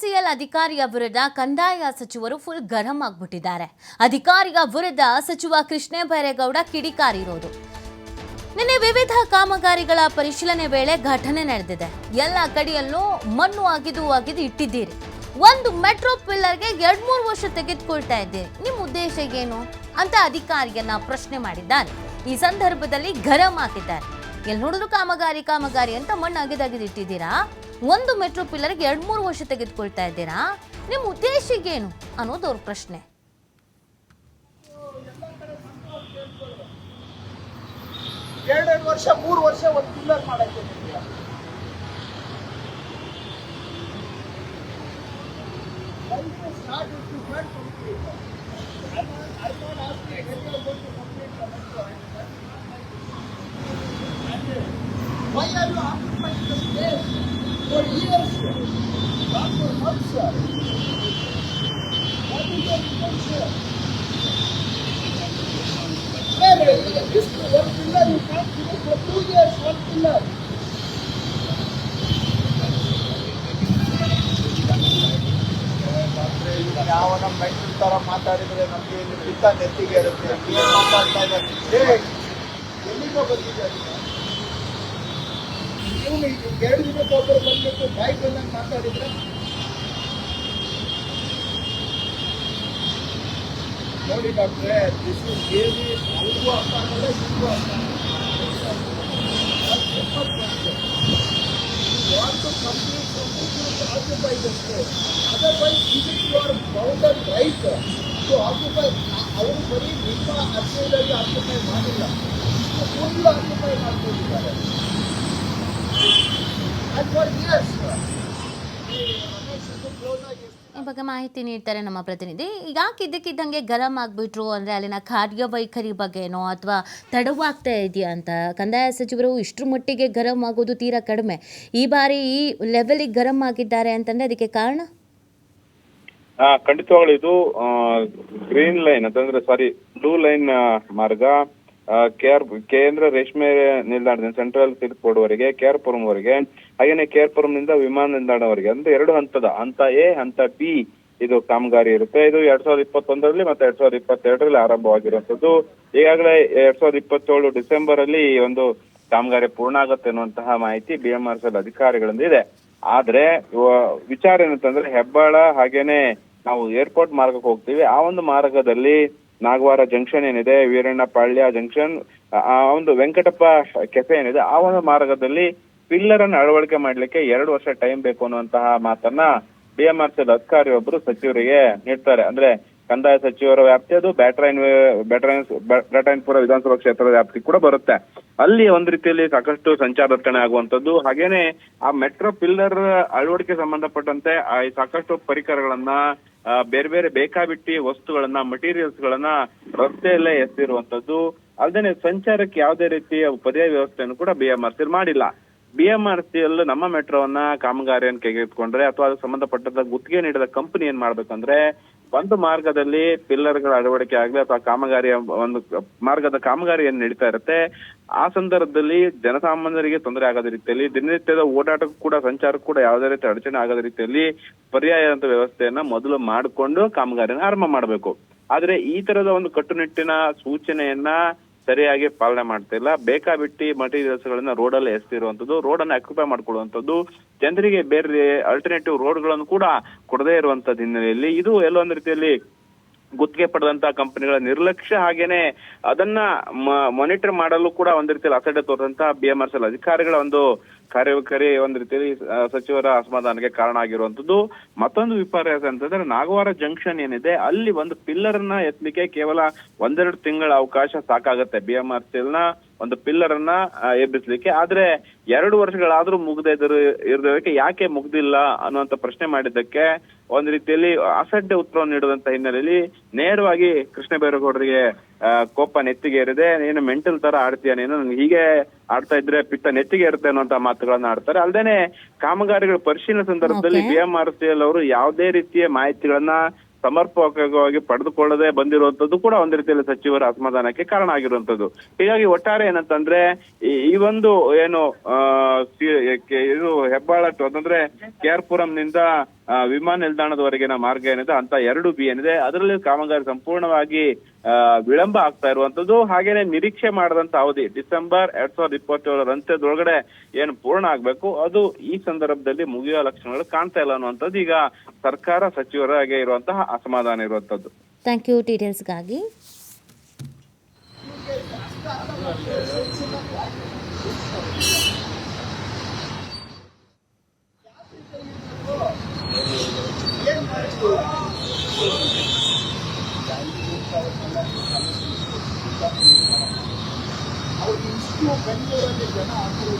CL ಅಧಿಕಾರಿಯ ವಿರುದ್ಧ ಕಂದಾಯ ಸಚಿವರು ಫುಲ್ ಗರಂ ಆಗ್ಬಿಟ್ಟಿದ್ದಾರೆ. ಅಧಿಕಾರಿಯ ವಿರುದ್ಧ ಸಚಿವ ಕೃಷ್ಣ ಬೈರೇಗೌಡ ಕಿಡಿಕಾರಿರೋದು ನಿನ್ನೆ ವಿವಿಧ ಕಾಮಗಾರಿಗಳ ಪರಿಶೀಲನೆ ವೇಳೆ ಘಟನೆ ನಡೆದಿದೆ. ಎಲ್ಲ ಕಡೆಯಲ್ಲೂ ಮಣ್ಣು ಆಗಿದು ಆಗಿದು ಇಟ್ಟಿದ್ದೀರಿ. ಒಂದು ಮೆಟ್ರೋ ಪಿಲ್ಲರ್ಗೆ ಎರಡ್ ಮೂರು ವರ್ಷ ತೆಗೆದುಕೊಳ್ತಾ ಇದ್ದೀರಿ. ನಿಮ್ಮ ಉದ್ದೇಶ ಏನು? ಅಂತ ಅಧಿಕಾರಿಯನ್ನ ಪ್ರಶ್ನೆ ಮಾಡಿದ್ದಾರೆ. ಈ ಸಂದರ್ಭದಲ್ಲಿ ಗರಂ ಆಗಿದ್ದಾರೆ. ಎಲ್ಲಿ ನೋಡಿದ್ರು ಕಾಮಗಾರಿ ಕಾಮಗಾರಿ ಅಂತ ಮಣ್ಣು ಅಗಿದಗಿದು ಇಟ್ಟಿದ್ದೀರಾ? ಒಂದು ಮೆಟ್ರೋ ಪಿಲ್ಲರ್ಗೆ ಎರಡ್ ಮೂರು ವರ್ಷ ತೆಗೆದುಕೊಳ್ತಾ ಇದ್ದೀರಾ? ನಿಮ್ಮ ಉದ್ದೇಶ ಏನು ಅನ್ನೋದು ಅವ್ರ ಪ್ರಶ್ನೆ. ಎರಡೆರಡು ವರ್ಷ, ಮೂರು ವರ್ಷ ಒಂದು ಪಿಲ್ಲರ್ ಮಾಡಕ್ಕೆ ನಿಮ್ಗೆ. Not for months. What is your intention? Where this one pillar you can't give it for two years, one pillar. ಯಾವನ ಮೆಟ್ರಿಕ್ ತರ ಮಾತಾಡಿದ್ರೆ ನಮ್ಗೆ ಇಲ್ಲಿ ಬಿತ್ತ ನೆತ್ತಿಗೆ ಇರುತ್ತೆ ಏನ್ ಮಾತಾಡ್ತಾ ಇದ್ದಾರೆ ಏ, ಎಲ್ಲಿಗೋ ಬಂದಿದ್ದಾರೆ ನೀವು ಈಗ ಎರಡು ದಿನಕ್ಕೆ ಒಬ್ಬರು ಬಂದ್ಬಿಟ್ಟು ಬಾಯಿ ಬಂದಂಗೆ ಮಾತಾಡಿದ್ರೆ ನೋಡಿ ಡಾಕ್ಟ್ರೆ ದಿಸ್ ಇಸ್ ರಿಯಲಿ ಅವ್ರಿಗೂ ಅರ್ಥ ಆಗಲ್ಲ ಇವ್ರಿಗೂ ಅರ್ಥ want to complete something, you have to occupy the space. Otherwise, even you are bounded right to occupy. ಅವರು ಬರೀ ನಿಮ್ಮ ಅರ್ಜೆಂಟಾಗಿ ಆಕ್ಯುಪೈ ಮಾಡಿಲ್ಲ ಫುಲ್ ಆಕ್ಯುಪೈ ಮಾಡ್ಕೊಂಡಿದ್ದಾರೆ ಆ್ಯಂಡ್ ಫಾರ್ ಇಯರ್ಸ್ ಕ್ಲೋಸ್ ಆಗಿ ಬಗ್ಗೆ ಮಾಹಿತಿ ನೀಡ್ತಾರೆ ನಮ್ಮ ಪ್ರತಿನಿಧಿ. ಯಾಕೆ ಇದ್ದಕ್ಕಿದ್ದಂಗೆ ಗರಂ ಆಗ್ಬಿಟ್ರು ಅಂದರೆ ಅಲ್ಲಿನ ಕಾರ್ಯವೈಖರಿ ಬಗ್ಗೆನೋ ಅಥವಾ ತಡವಾಗ್ತಾ ಇದೆಯಾ ಅಂತ? ಕಂದಾಯ ಸಚಿವರು ಇಷ್ಟರ ಮಟ್ಟಿಗೆ ಗರಂ ಆಗೋದು ತೀರಾ ಕಡಿಮೆ. ಈ ಬಾರಿ ಈ ಲೆವೆಲಿಗೆ ಗರಂ ಆಗಿದ್ದಾರೆ ಅಂತಂದ್ರೆ ಅದಕ್ಕೆ ಕಾರಣ? ಖಂಡಿತವಾಗ್ಲೂ ಇದು ಗ್ರೀನ್ ಲೈನ್ ಅಂತಂದ್ರೆ ಸಾರಿ ಬ್ಲೂ ಲೈನ್ ಮಾರ್ಗ ಕೆ ಆರ್ ಕೇಂದ್ರ ರೇಷ್ಮೆ ನಿಲ್ದಾಣದಿಂದ ಸೆಂಟ್ರಲ್ ಸಿಲ್ಕ್ ಬೋರ್ಡ್ ವರೆಗೆ ಕೆ ಆರ್ ಪುರಂವರೆಗೆ ಹಾಗೇನೆ ಕೆ ಆರ್ ಪುರಂನಿಂದ ವಿಮಾನ ನಿಲ್ದಾಣವರೆಗೆ ಅಂದ್ರೆ ಎರಡು ಹಂತದ, ಹಂತ ಎ, ಹಂತ ಬಿ ಇದು ಕಾಮಗಾರಿ ಇರುತ್ತೆ. ಇದು ಎರಡ್ ಸಾವಿರದ ಇಪ್ಪತ್ತೊಂದರಲ್ಲಿ ಮತ್ತೆ ಎರಡ್ ಸಾವಿರದ ಇಪ್ಪತ್ತೆರಡರಲ್ಲಿ ಆರಂಭವಾಗಿರುವಂತದ್ದು ಈಗಾಗಲೇ ಎರಡ್ ಸಾವಿರದ ಇಪ್ಪತ್ತೇಳು ಡಿಸೆಂಬರ್ ಅಲ್ಲಿ ಒಂದು ಕಾಮಗಾರಿ ಪೂರ್ಣ ಆಗುತ್ತೆ ಅನ್ನುವಂತಹ ಮಾಹಿತಿ ಬಿ ಎಂ ಆರ್ ಎಲ್ ಅಧಿಕಾರಿಗಳಿಂದ ಇದೆ. ಆದ್ರೆ ವಿಚಾರ ಏನಂತಂದ್ರೆ ಹೆಬ್ಬಾಳ ಹಾಗೇನೆ ನಾವು ಏರ್ಪೋರ್ಟ್ ಮಾರ್ಗಕ್ಕೆ ಹೋಗ್ತೀವಿ. ಆ ಒಂದು ಮಾರ್ಗದಲ್ಲಿ ನಾಗವಾರ ಜಂಕ್ಷನ್ ಏನಿದೆ, ವೀರಣ್ಣ ಪಾಳ್ಯ ಜಂಕ್ಷನ್, ಆ ಒಂದು ವೆಂಕಟಪ್ಪ ಕೆಫೆ ಏನಿದೆ, ಆ ಒಂದು ಮಾರ್ಗದಲ್ಲಿ ಪಿಲ್ಲರ್ ಅನ್ನು ಅಳವಡಿಕೆ ಮಾಡ್ಲಿಕ್ಕೆ ಎರಡು ವರ್ಷ ಟೈಮ್ ಬೇಕು ಅನ್ನುವಂತಹ ಮಾತನ್ನ ಬಿ ಎಂ ಆರ್ ಎಲ್ ಅಧಿಕಾರಿ ಒಬ್ರು ಸಚಿವರಿಗೆ ನೀಡ್ತಾರೆ. ಅಂದ್ರೆ ಕಂದಾಯ ಸಚಿವರ ವ್ಯಾಪ್ತಿ ಅದು ಬ್ಯಾಟ್ರೈನ್ ಬ್ಯಾಟ್ರೈನ್ ಬ್ಯಾಟ್ರೈನ್ಪುರ ವಿಧಾನಸಭಾ ಕ್ಷೇತ್ರದ ವ್ಯಾಪ್ತಿ ಕೂಡ ಬರುತ್ತೆ. ಅಲ್ಲಿ ಒಂದ್ ರೀತಿಯಲ್ಲಿ ಸಾಕಷ್ಟು ಸಂಚಾರ ದಟ್ಟಣೆ ಆಗುವಂತದ್ದು ಹಾಗೇನೆ ಆ ಮೆಟ್ರೋ ಪಿಲ್ಲರ್ ಅಳವಡಿಕೆ ಸಂಬಂಧಪಟ್ಟಂತೆ ಸಾಕಷ್ಟು ಪರಿಕರಗಳನ್ನ ಬೇರೆ ಬೇರೆ ಬೇಕಾಬಿಟ್ಟಿ ವಸ್ತುಗಳನ್ನ ಮಟೀರಿಯಲ್ಸ್ ಗಳನ್ನ ರಸ್ತೆಯಲ್ಲೇ ಎಸೆದಿರುವಂತದ್ದು ಅಲ್ಲದೆ ಸಂಚಾರಕ್ಕೆ ಯಾವುದೇ ರೀತಿಯ ಪರ್ಯಾಯ ವ್ಯವಸ್ಥೆಯನ್ನು ಕೂಡ ಬಿ ಎಂ ಆರ್ ಸಿ ಮಾಡಿಲ್ಲ. ಬಿ ಎಂ ಆರ್ ಸಿ ಅಲ್ಲಿ ನಮ್ಮ ಮೆಟ್ರೋವನ್ನ ಕಾಮಗಾರಿಯನ್ನು ಕೈಗೆತ್ಕೊಂಡ್ರೆ ಅಥವಾ ಅದಕ್ಕೆ ಸಂಬಂಧಪಟ್ಟಂತ ಗುತ್ತಿಗೆ ನೀಡಿದ ಕಂಪನಿ ಏನ್ ಮಾಡ್ಬೇಕಂದ್ರೆ ಒಂದು ಮಾರ್ಗದಲ್ಲಿ ಪಿಲ್ಲರ್ಗಳ ಅಳವಡಿಕೆ ಆಗಲಿ ಅಥವಾ ಕಾಮಗಾರಿಯ ಒಂದು ಮಾರ್ಗದ ಕಾಮಗಾರಿ ಏನ್ ನಡೀತಾ ಇರುತ್ತೆ, ಆ ಸಂದರ್ಭದಲ್ಲಿ ಜನಸಾಮಾನ್ಯರಿಗೆ ತೊಂದರೆ ಆಗದ ರೀತಿಯಲ್ಲಿ, ದಿನನಿತ್ಯದ ಓಡಾಟಕ್ಕೂ ಕೂಡ, ಸಂಚಾರಕ್ಕೂ ಕೂಡ ಯಾವುದೇ ರೀತಿ ಅಡಚಣೆ ಆಗದ ರೀತಿಯಲ್ಲಿ ಪರ್ಯಾಯ ಅಂತ ವ್ಯವಸ್ಥೆಯನ್ನ ಮೊದಲು ಮಾಡಿಕೊಂಡು ಕಾಮಗಾರಿಯನ್ನು ಆರಂಭ ಮಾಡಬೇಕು. ಆದ್ರೆ ಈ ತರದ ಒಂದು ಕಟ್ಟುನಿಟ್ಟಿನ ಸೂಚನೆಯನ್ನ ಸರಿಯಾಗಿ ಪಾಲನೆ ಮಾಡ್ತಿಲ್ಲ ಬೇಕಾಬಿಟ್ಟಿ ಮಟೀರಿಯಲ್ಸ್ ಗಳನ್ನ ರೋಡ್ ಅಲ್ಲಿ ಎಸ್ತಿರುವಂತದ್ದು ರೋಡ್ ಅನ್ನ ಆಕ್ಯುಪೈ ಮಾಡ್ಕೊಳ್ಳುವಂತದ್ದು, ಜನರಿಗೆ ಬೇರೆ ಅಲ್ಟರ್ನೇಟಿವ್ ರೋಡ್ಗಳನ್ನು ಕೂಡ ಕೊಡದೇ ಇರುವಂತದ್ದು ಹಿನ್ನೆಲೆಯಲ್ಲಿ ಇದು ಎಲ್ಲೊಂದ್ ರೀತಿಯಲ್ಲಿ ಗುತ್ತಿಗೆ ಪಡೆದಂತಹ ಕಂಪನಿಗಳ ನಿರ್ಲಕ್ಷ್ಯ ಹಾಗೇನೆ ಅದನ್ನ ಮಾನಿಟರ್ ಮಾಡಲು ಕೂಡ ಒಂದ್ ರೀತಿಯಲ್ಲಿ ಅಸಡ್ಡೆ ತೋರಿದಂತಹ ಬಿ ಎಂ ಆರ್ ಎಲ್ ಅಧಿಕಾರಿಗಳ ಒಂದು ಕಾರ್ಯವೈಖರಿ ಒಂದ್ ರೀತಿಯಲ್ಲಿ ಸಚಿವರ ಅಸಮಾಧಾನಕ್ಕೆ ಕಾರಣ ಆಗಿರುವಂತದ್ದು ಮತ್ತೊಂದು ವಿಪರ್ಯಾಸ ಅಂತಂದ್ರೆ, ನಾಗವಾರ ಜಂಕ್ಷನ್ ಏನಿದೆ, ಅಲ್ಲಿ ಒಂದು ಪಿಲ್ಲರ್ನ ಎತ್ತಲಿಕ್ಕೆ ಕೇವಲ ಒಂದೆರಡು ತಿಂಗಳ ಅವಕಾಶ ಸಾಕಾಗತ್ತೆ. ಬಿ ಎಂ ಆರ್ನ ಒಂದು ಪಿಲ್ಲರ್ ಅನ್ನ ಎಬ್ಬಿಸ್ಲಿಕ್ಕೆ. ಆದ್ರೆ, ಎರಡು ವರ್ಷಗಳಾದ್ರೂ ಮುಗ್ದೇ ಇರೋದಕ್ಕೆ ಯಾಕೆ ಮುಗ್ದಿಲ್ಲ ಅನ್ನುವಂತ ಪ್ರಶ್ನೆ ಮಾಡಿದ್ದಕ್ಕೆ ಒಂದ್ ರೀತಿಯಲ್ಲಿ ಅಸಡ್ಡೆ ಉತ್ತರವನ್ನು ನೀಡುವಂತ ಹಿನ್ನೆಲೆಯಲ್ಲಿ ನೇರವಾಗಿ ಕೃಷ್ಣ ಬೈರೇಗೌಡರಿಗೆ ಕೋಪ ನೆತ್ತಿಗೆ ಏರಿದೆ ನೀನು ಮೆಂಟಲ್ ತರ ಆಡ್ತೀಯ ನೀನು. ಹೀಗೆ ಆಡ್ತಾ ಇದ್ರೆ ಪಿತ್ತ ನೆತ್ತಿಗೆ ಇರುತ್ತೆ ಅನ್ನುವಂತ ಮಾತುಗಳನ್ನ ಆಡ್ತಾರೆ. ಅಲ್ದೇನೆ ಕಾಮಗಾರಿಗಳ ಪರಿಶೀಲನೆ ಸಂದರ್ಭದಲ್ಲಿ BMRCL B M R C L ಅವರು ಯಾವುದೇ ರೀತಿಯ ಮಾಹಿತಿಗಳನ್ನ ಸಮರ್ಪಕವಾಗಿ ಪಡೆದುಕೊಳ್ಳದೆ ಬಂದಿರುವಂತದ್ದು ಕೂಡ ಒಂದ್ ರೀತಿಯಲ್ಲಿ ಸಚಿವರ ಅಸಮಾಧಾನಕ್ಕೆ ಕಾರಣ ಆಗಿರುವಂತದ್ದು ಹೀಗಾಗಿ ಒಟ್ಟಾರೆ ಏನಂತಂದ್ರೆ ಈ ಒಂದು ಏನು ಇದು ಹೆಬ್ಬಾಳ ಅಂತಂದ್ರೆ ಕೆ ಆರ್ ಪುರಂನಿಂದ ವಿಮಾನ ನಿಲ್ದಾಣದವರೆಗಿನ ಮಾರ್ಗ ಏನಿದೆ, ಅಂತ ಎರಡು ಬಿ ಏನಿದೆ. ಅದರಲ್ಲಿ ಕಾಮಗಾರಿ ಸಂಪೂರ್ಣವಾಗಿ ವಿಳಂಬ ಆಗ್ತಾ ಇರುವಂತದ್ದು ಹಾಗೇನೆ ನಿರೀಕ್ಷೆ ಮಾಡದಂತ ಅವಧಿ, ಡಿಸೆಂಬರ್ ಎರಡ್ ಸಾವಿರದ ಇಪ್ಪತ್ತೇಳರ ಅಂತ್ಯದೊಳಗಡೆ ಏನು ಪೂರ್ಣ ಆಗ್ಬೇಕು, ಅದು ಈ ಸಂದರ್ಭದಲ್ಲಿ ಮುಗಿಯುವ ಲಕ್ಷಣಗಳು ಕಾಣ್ತಾ ಇಲ್ಲ ಅನ್ನುವಂಥದ್ದು ಈಗ ಸರ್ಕಾರ ಸಚಿವರಾಗೆ ಇರುವಂತಹ ಅಸಮಾಧಾನ ಇರುವಂತದ್ದು ಥ್ಯಾಂಕ್ ಯು ಡೀಟೇಲ್ಸ್ಗಾಗಿ ಅವ್ರು ಇಷ್ಟು ಬೆಂಗಳೂರಲ್ಲಿ ಜನ